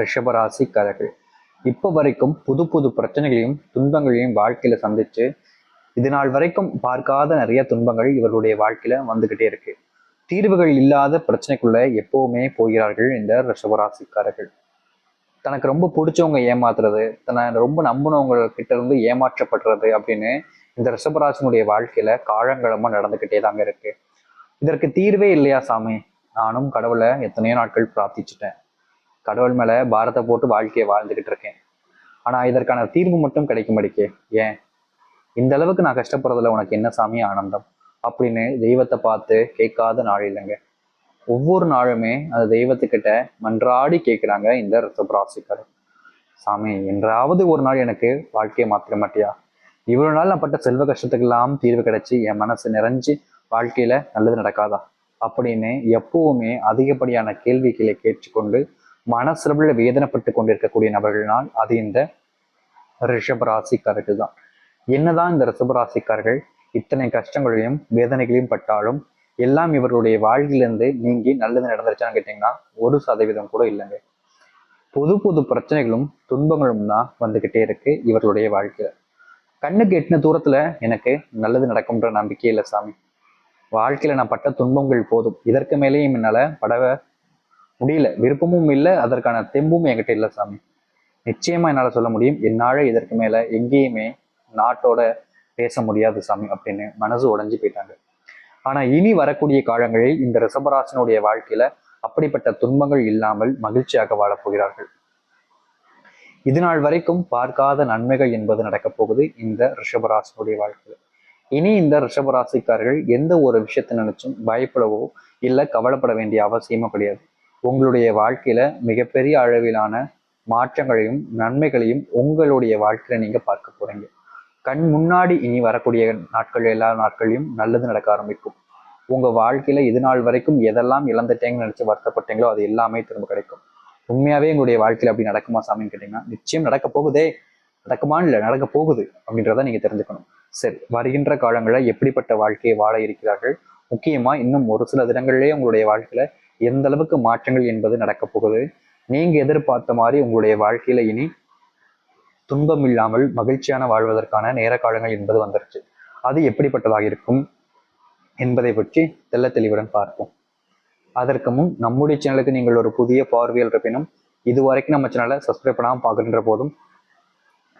ரிஷபராசிக்காரர்கள் இப்போ வரைக்கும் புது புது பிரச்சனைகளையும் துன்பங்களையும் வாழ்க்கையில சந்திச்சு இது நாள் வரைக்கும் பார்க்காத நிறைய துன்பங்கள் இவர்களுடைய வாழ்க்கையில வந்துகிட்டே இருக்கு. தீர்வுகள் இல்லாத பிரச்சனைக்குள்ள எப்பவுமே போகிறார்கள் இந்த ரிஷபராசிக்காரர்கள் தனக்கு ரொம்ப பிடிச்சவங்க ஏமாத்துறது தன்னை ரொம்ப நம்பினவங்க கிட்ட இருந்து ஏமாற்றப்படுறது அப்படின்னு இந்த ரிஷபராசினுடைய வாழ்க்கையில காலங்காலமா நடந்துகிட்டே தாங்க இருக்கு. இதற்கு தீர்வே இல்லையா சாமி? நானும் கடவுளை எத்தனையோ நாட்கள் பிரார்த்திச்சுட்டேன். கடவுள் மேலே பாரத்தை போட்டு வாழ்க்கையை வாழ்ந்துக்கிட்டு இருக்கேன். ஆனால் இதற்கான தீர்வு மட்டும் கிடைக்க மாட்டேக்கே ஏன்? இந்த அளவுக்கு நான் கஷ்டப்படுறதுல உனக்கு என்ன சாமி ஆனந்தம்? அப்படின்னு தெய்வத்தை பார்த்து கேட்காத நாள் இல்லைங்க. ஒவ்வொரு நாளுமே அந்த தெய்வத்துக்கிட்ட மன்றாடி கேட்குறாங்க இந்த ரிஷபராசிக்காரர். சாமி என்றாவது ஒரு நாள் எனக்கு வாழ்க்கையை மாத்திர மாட்டியா? இவ்வளோ நாள் நான் பட்ட செல்வ கஷ்டத்துக்கெல்லாம் தீர்வு கிடைச்சி என் மனசு நிறைஞ்சு வாழ்க்கையில் நல்லது நடக்காதா? அப்படின்னு எப்பவுமே அதிகப்படியான கேள்விகளை கேட்டுக்கொண்டு மனசளவில் வேதனைப்பட்டு கொண்டிருக்கக்கூடிய நபர்கள்னால் அது இந்த ரிஷபராசிக்காரர்கள் தான். என்னதான் இந்த ரிஷபராசிக்காரர்கள் இத்தனை கஷ்டங்களையும் வேதனைகளையும் பட்டாலும் எல்லாம் இவர்களுடைய வாழ்விலிருந்து நீங்கி நல்லது நடந்துருச்சான்னு கேட்டிங்கன்னா ஒரு சதவீதம் கூட இல்லைங்க. புது புது பிரச்சனைகளும் துன்பங்களும் தான் வந்துக்கிட்டே இருக்கு இவர்களுடைய வாழ்க்கையில். கண்ணுக்கு எட்டின தூரத்துல எனக்கு நல்லது நடக்கும்ன்ற நம்பிக்கை இல்லை சாமி. வாழ்க்கையில நான் பட்ட துன்பங்கள் போதும். இதற்கு மேலேயும் என்னால் படவை முடியல. விருப்பமும் இல்லை. அதற்கான தெம்பும் என்கிட்ட இல்லை சாமி. நிச்சயமா என்னால சொல்ல முடியும். என்னால இதற்கு மேல எங்கேயுமே நாட்டோட பேச முடியாது சாமி அப்படின்னு மனசு உடைஞ்சு போயிட்டாங்க. ஆனா இனி வரக்கூடிய காலங்களில் இந்த ரிஷபராசனுடைய வாழ்க்கையில அப்படிப்பட்ட துன்பங்கள் இல்லாமல் மகிழ்ச்சியாக வாழப்போகிறார்கள் இதுநாள் இது நாள் வரைக்கும் பார்க்காத நன்மைகள் என்பது நடக்கப் போகுது இந்த ரிஷபராசனுடைய வாழ்க்கையில. இனி இந்த ரிஷபராசிக்காரர்கள் எந்த ஒரு விஷயத்தை நினைச்சும் பயப்படவோ இல்லை கவலைப்பட வேண்டிய அவசியமோ கிடையாது. உங்களுடைய வாழ்க்கையில மிகப்பெரிய அளவிலான மாற்றங்களையும் நன்மைகளையும் உங்களுடைய வாழ்க்கையில நீங்க பார்க்க போறீங்க. கண் முன்னாடி இனி வரக்கூடிய நாட்கள் எல்லா நாட்களையும் நல்லது நடக்க ஆரம்பிக்கும். உங்க வாழ்க்கையில இது நாள் வரைக்கும் எதெல்லாம் இழந்துட்டேங்கன்னு நினைச்சு வருத்தப்பட்டீங்களோ அது எல்லாமே திரும்ப கிடைக்கும். உண்மையாவே எங்களுடைய வாழ்க்கையில அப்படி நடக்குமா சாமின்னு கேட்டீங்கன்னா நிச்சயம் நடக்க போகுதே. நடக்குமான்னு இல்லை நடக்க போகுது அப்படின்றத நீங்க தெரிஞ்சுக்கணும். சரி வருகின்ற காலங்களில் எப்படிப்பட்ட வாழ்க்கையை வாழ இருக்கிறார்கள்? முக்கியமா இன்னும் ஒரு சில தினங்கள்லேயே உங்களுடைய வாழ்க்கையில எந்த அளவுக்கு மாற்றங்கள் என்பது நடக்கப் போகுது? நீங்க எதிர்பார்த்த மாதிரி உங்களுடைய வாழ்க்கையில இனி துன்பம் இல்லாமல் மகிழ்ச்சியான வாழ்வதற்கான நேர காலங்கள் என்பது வந்துருச்சு. அது எப்படிப்பட்டதாக இருக்கும் என்பதை பற்றி தெல்ல தெளிவுடன் பார்ப்போம். அதற்கு முன் நம்முடைய சேனலுக்கு நீங்கள் ஒரு புதிய பார்வையில் இருப்பினும் இது வரைக்கும் நம்ம சேனலை சப்ஸ்கிரைப் பண்ணாமல் பார்க்குற போதும்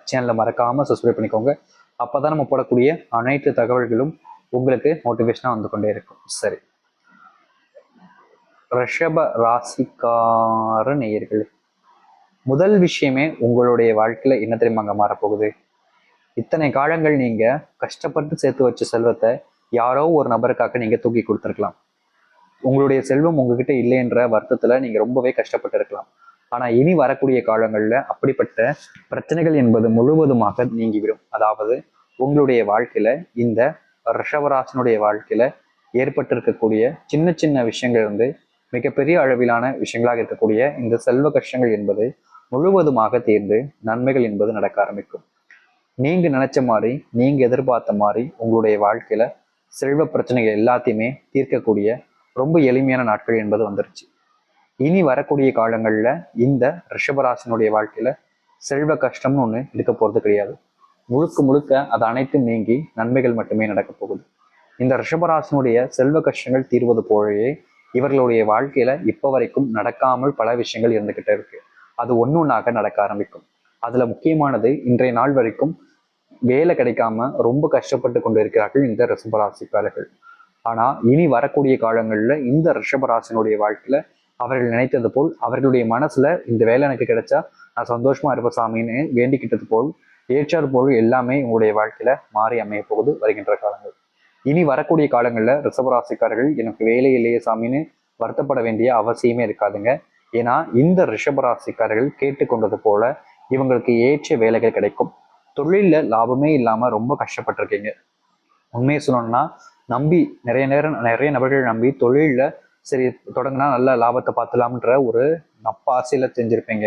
சேனலை மறக்காமல் சப்ஸ்கிரைப் பண்ணிக்கோங்க. அப்பதான் நம்ம போடக்கூடிய அனைத்து தகவல்களும் உங்களுக்கு மோட்டிவேஷனாக வந்து கொண்டே இருக்கும். சரி. ரிஷப ராசிக்கார நேயர்கள் முதல் விஷயமே உங்களுடைய வாழ்க்கையில் என்ன தெரியுமாங்க மாறப்போகுது? இத்தனை காலங்கள் நீங்கள் கஷ்டப்பட்டு சேர்த்து வச்ச செல்வத்தை யாரோ ஒரு நபருக்காக நீங்கள் தூக்கி கொடுத்துருக்கலாம். உங்களுடைய செல்வம் உங்ககிட்ட இல்லைன்ற வருத்தத்தில் நீங்கள் ரொம்பவே கஷ்டப்பட்டு இருக்கலாம். இனி வரக்கூடிய காலங்களில் அப்படிப்பட்ட பிரச்சனைகள் என்பது முழுவதுமாக நீங்கிவிடும். அதாவது உங்களுடைய வாழ்க்கையில் இந்த ரிஷபராசனுடைய வாழ்க்கையில் ஏற்பட்டிருக்கக்கூடிய சின்ன சின்ன விஷயங்கள் இருந்து மிகப்பெரிய அளவிலான விஷயங்களாக இருக்கக்கூடிய இந்த செல்வ கஷ்டங்கள் என்பது முழுவதுமாக தீர்ந்து நன்மைகள் என்பது நடக்க ஆரம்பிக்கும். நீங்க நினைச்ச மாதிரி நீங்க எதிர்பார்த்த மாதிரி உங்களுடைய வாழ்க்கையில செல்வ பிரச்சனைகள் எல்லாத்தையுமே தீர்க்கக்கூடிய ரொம்ப எளிமையான நாட்கள் என்பது வந்துருச்சு. இனி வரக்கூடிய காலங்களில் இந்த ரிஷபராசனுடைய வாழ்க்கையில செல்வ கஷ்டம்னு ஒன்று இருக்க போறது கிடையாது. முழுக்க முழுக்க அது அனைத்தும் நீங்கி நன்மைகள் மட்டுமே நடக்க போகுது. இந்த ரிஷபராசனுடைய செல்வ கஷ்டங்கள் தீர்வது போலவே இவர்களுடைய வாழ்க்கையில இப்ப வரைக்கும் நடக்காமல் பல விஷயங்கள் இருந்துகிட்டே இருக்கு. அது ஒண்ணு ஒண்ணாக நடக்க ஆரம்பிக்கும். அதுல முக்கியமானது இன்றைய நாள் வரைக்கும் வேலை கிடைக்காம ரொம்ப கஷ்டப்பட்டு கொண்டு இருக்கிறார்கள் இந்த ரிஷபராசிக்காரர்கள் ஆனா இனி வரக்கூடிய காலங்கள்ல இந்த ரிஷபராசினுடைய வாழ்க்கையில அவர்கள் நினைத்தது போல் அவர்களுடைய மனசுல இந்த வேலை எனக்கு கிடைச்சா நான் சந்தோஷமா இருப்ப சாமின்னு வேண்டிக்கிட்டது போல் ஏற்றார் போல் எல்லாமே உங்களுடைய வாழ்க்கையில மாறி அமைய போகுது வருகின்ற காலங்கள். இனி வரக்கூடிய காலங்களில் ரிஷபராசிக்காரர்கள் எனக்கு வேலை இல்லையே சாமின்னு வருத்தப்பட வேண்டிய அவசியமே இருக்காதுங்க. ஏன்னா இந்த ரிஷபராசிக்காரர்கள் கேட்டுக்கொண்டது போல இவங்களுக்கு ஏற்ற வேலைகள் கிடைக்கும். தொழிலில் லாபமே இல்லாமல் ரொம்ப கஷ்டப்பட்டிருக்கீங்க. உண்மையை சொல்லணும்னா நம்பி நிறைய நேரம் நிறைய நபர்கள் நம்பி தொழிலில் சரி தொடங்கினா நல்ல லாபத்தை பார்த்துலாம்ன்ற ஒரு நப்பாசையில் செஞ்சுருப்பீங்க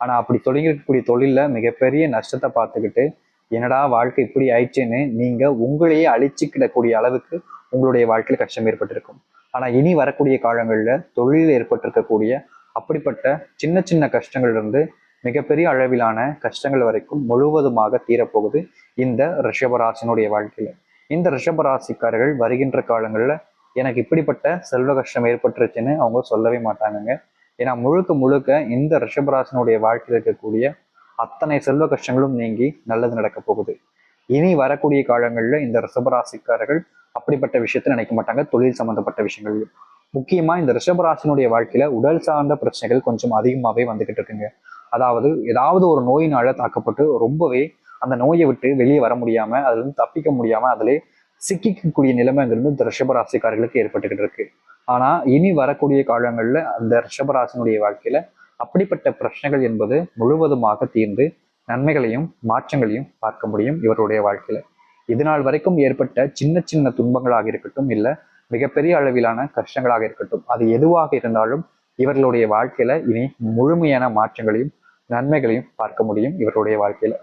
ஆனால் அப்படி தொடங்கிருக்கக்கூடிய தொழிலில் மிகப்பெரிய நஷ்டத்தை பார்த்துக்கிட்டு என்னடா வாழ்க்கை இப்படி ஆயிடுச்சுன்னு நீங்க உங்களையே அழிச்சுக்கிடக்கூடிய அளவுக்கு உங்களுடைய வாழ்க்கையில கஷ்டம் ஏற்பட்டிருக்கும். ஆனா இனி வரக்கூடிய காலங்களில் தொழிலில் ஏற்பட்டிருக்கக்கூடிய அப்படிப்பட்ட சின்ன சின்ன கஷ்டங்கள்ல இருந்து மிகப்பெரிய அளவிலான கஷ்டங்கள் வரைக்கும் முழுவதுமாக தீரப்போகுது இந்த ரிஷபராசினுடைய வாழ்க்கையில. இந்த ரிஷபராசிக்காரர்கள் வருகின்ற காலங்களில் எனக்கு இப்படிப்பட்ட செல்வ கஷ்டம் ஏற்பட்டுருச்சுன்னு அவங்க சொல்லவே மாட்டாங்கங்க. ஏன்னா முழுக்க முழுக்க இந்த ரிஷபராசினுடைய வாழ்க்கையில் இருக்கக்கூடிய அத்தனை செல்வ கஷ்டங்களும் நீங்கி நல்லது நடக்க போகுது. இனி வரக்கூடிய காலங்களில் இந்த ரிஷபராசிக்காரர்கள் அப்படிப்பட்ட விஷயத்த நினைக்க மாட்டாங்க. தொழில் சம்பந்தப்பட்ட விஷயங்கள். முக்கியமா இந்த ரிஷபராசினுடைய வாழ்க்கையில உடல் சார்ந்த பிரச்சனைகள் கொஞ்சம் அதிகமாகவே வந்துகிட்டு இருக்குங்க. அதாவது ஏதாவது ஒரு நோயினால தாக்கப்பட்டு ரொம்பவே அந்த நோயை விட்டு வெளியே வர முடியாம அதுல இருந்து தப்பிக்க முடியாம அதிலே சிக்கிக்கக்கூடிய நிலைமைங்கிறது இந்த ரிஷபராசிக்காரர்களுக்கு ஏற்பட்டுக்கிட்டு இருக்கு. ஆனா இனி வரக்கூடிய காலங்கள்ல அந்த ரிஷபராசினுடைய வாழ்க்கையில அப்படிப்பட்ட பிரச்சனைகள் என்பது முழுவதுமாக தீர்ந்து நன்மைகளையும் மாற்றங்களையும் பார்க்க முடியும் இவருடைய வாழ்க்கையில. இது நாள் வரைக்கும் ஏற்பட்ட சின்ன சின்ன துன்பங்களாக இருக்கட்டும் இல்ல மிகப்பெரிய அளவிலான கஷ்டங்களாக இருக்கட்டும் அது எதுவாக இருந்தாலும் இவர்களுடைய வாழ்க்கையில இனி முழுமையான மாற்றங்களையும் நன்மைகளையும் பார்க்க முடியும் இவருடைய வாழ்க்கையில.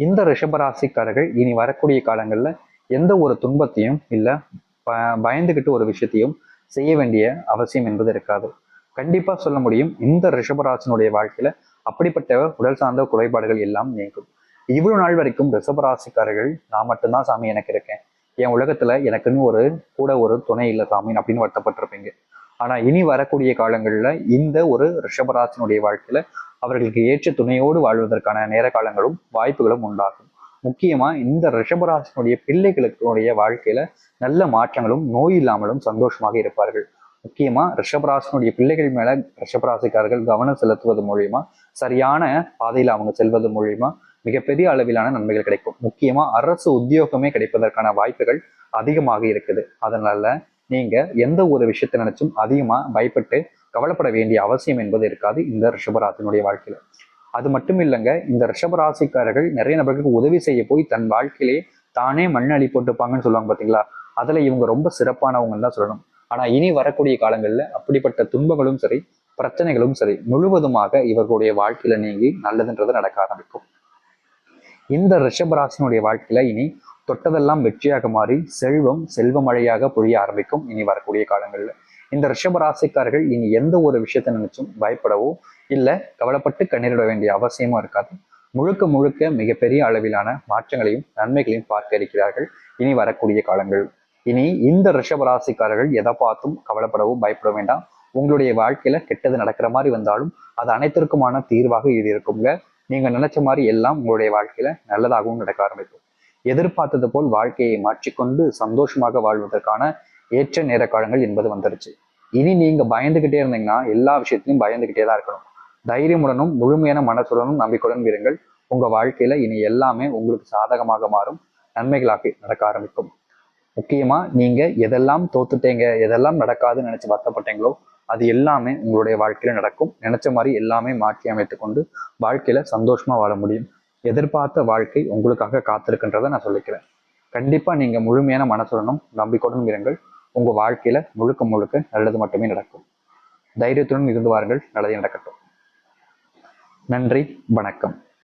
இந்த ரிஷபராசிக்காரர்கள் இனி வரக்கூடிய காலங்கள்ல எந்த ஒரு துன்பத்தையும் இல்ல பயந்துகிட்டு ஒரு விஷயத்தையும் செய்ய வேண்டிய அவசியம் என்பது இருக்காது. கண்டிப்பா சொல்ல முடியும். இந்த ரிஷபராசினுடைய வாழ்க்கையில அப்படிப்பட்ட உடல் சார்ந்த குறைபாடுகள் எல்லாம் நீங்கும். இவ்வளவு நாள் வரைக்கும் ரிஷபராசிக்காரர்கள் நான் மட்டும்தான் சாமி எனக்கு இருக்கேன். என் உலகத்துல எனக்குன்னு ஒரு கூட ஒரு துணை இல்லை சாமி அப்படின்னு வருத்தப்பட்டிருப்பீங்க. ஆனா இனி வரக்கூடிய காலங்கள்ல இந்த ஒரு ரிஷபராசினுடைய வாழ்க்கையில அவர்களுக்கு ஏற்ற துணையோடு வாழ்வதற்கான நேர காலங்களும் வாய்ப்புகளும் உண்டாகும். முக்கியமா இந்த ரிஷபராசினுடைய பிள்ளைகளுடைய வாழ்க்கையில நல்ல மாற்றங்களும் நோய் இல்லாமலும் சந்தோஷமாக இருப்பார்கள். முக்கியமாக ரிஷபராசனுடைய பிள்ளைகள் மேலே ரிஷபராசிக்காரர்கள் கவனம் செலுத்துவது மூலியமா சரியான பாதையில் அவங்க செல்வது மூலியமா மிகப்பெரிய அளவிலான நன்மைகள் கிடைக்கும். முக்கியமாக அரசு உத்தியோகமே கிடைப்பதற்கான வாய்ப்புகள் அதிகமாக இருக்குது. அதனால நீங்க எந்த ஒரு விஷயத்தை நினைச்சும் அதிகமாக பயப்பட்டு கவலைப்பட வேண்டிய அவசியம் என்பது இருக்காது இந்த ரிஷபராசினுடைய வாழ்க்கையில. அது மட்டும் இல்லைங்க இந்த ரிஷபராசிக்காரர்கள் நிறைய நபர்களுக்கு உதவி செய்ய போய் தன் வாழ்க்கையிலே தானே மண் அள்ளி போட்டுப்பாங்கன்னு சொல்லுவாங்க பார்த்தீங்களா அதில் இவங்க ரொம்ப சிறப்பானவங்கன்னு தான் சொல்லணும். ஆனா இனி வரக்கூடிய காலங்கள்ல அப்படிப்பட்ட துன்பங்களும் சரி பிரச்சனைகளும் சரி முழுவதுமாக இவர்களுடைய வாழ்க்கையில நீங்கி நல்லதுன்றது நடக்க ஆரம்பிக்கும். இந்த ரிஷபராசினுடைய வாழ்க்கையில இனி தொட்டதெல்லாம் வெற்றியாக மாறி செல்வம் செல்வ மழையாக பொழிய ஆரம்பிக்கும் இனி வரக்கூடிய காலங்கள்ல. இந்த ரிஷபராசிக்காரர்கள் இனி எந்த ஒரு விஷயத்தை நினைச்சும் பயப்படவோ இல்ல கவலைப்பட்டு கண்ணீரிட வேண்டிய அவசியமும் இருக்காது. முழுக்க முழுக்க மிகப்பெரிய அளவிலான மாற்றங்களையும் நன்மைகளையும் பார்க்க இருக்கிறார்கள் இனி வரக்கூடிய காலங்கள். இனி இந்த ரிஷபராசிக்காரர்கள் எதை பார்த்தும் கவலைப்படவும் பயப்பட வேண்டாம். உங்களுடைய வாழ்க்கையில கெட்டது நடக்கிற மாதிரி வந்தாலும் அது அனைத்திற்குமான தீர்வாக இது இருக்குங்க. நீங்க நினைச்ச மாதிரி எல்லாம் உங்களுடைய வாழ்க்கையில நல்லதாகவும் நடக்க ஆரம்பிக்கும். எதிர்பார்த்தது போல் வாழ்க்கையை மாற்றிக்கொண்டு சந்தோஷமாக வாழ்வதற்கான ஏற்ற நேர காலங்கள் என்பது வந்துருச்சு. இனி நீங்க பயந்துகிட்டே இருந்தீங்கன்னா எல்லா விஷயத்திலையும் பயந்துகிட்டே தான் இருக்கணும். தைரியமுடனும் முழுமையான மனசுடனும் நம்பிக்கையுடன் இருங்கள். உங்க வாழ்க்கையில இனி எல்லாமே உங்களுக்கு சாதகமாக மாறும். நன்மைகளாக நடக்க ஆரம்பிக்கும். முக்கியமா நீங்கள் எதெல்லாம் தோத்துட்டீங்க எதெல்லாம் நடக்காதுன்னு நினச்சி வருத்தப்பட்டீங்களோ அது எல்லாமே உங்களுடைய வாழ்க்கையில நடக்கும். நினச்ச மாதிரி எல்லாமே மாற்றி அமைத்து கொண்டு வாழ்க்கையில சந்தோஷமா வாழ முடியும். எதிர்பார்த்த வாழ்க்கை உங்களுக்காக காத்திருக்கின்றதை நான் சொல்லிக்கிறேன். கண்டிப்பாக நீங்கள் முழுமையான மனசுடனும் நம்பிக்கையுடன் இருங்கள். உங்கள் வாழ்க்கையில முழுக்க முழுக்க நல்லது மட்டுமே நடக்கும். தைரியத்துடன் இருந்து வாருங்கள். நல்லதே நடக்கட்டும். நன்றி. வணக்கம்.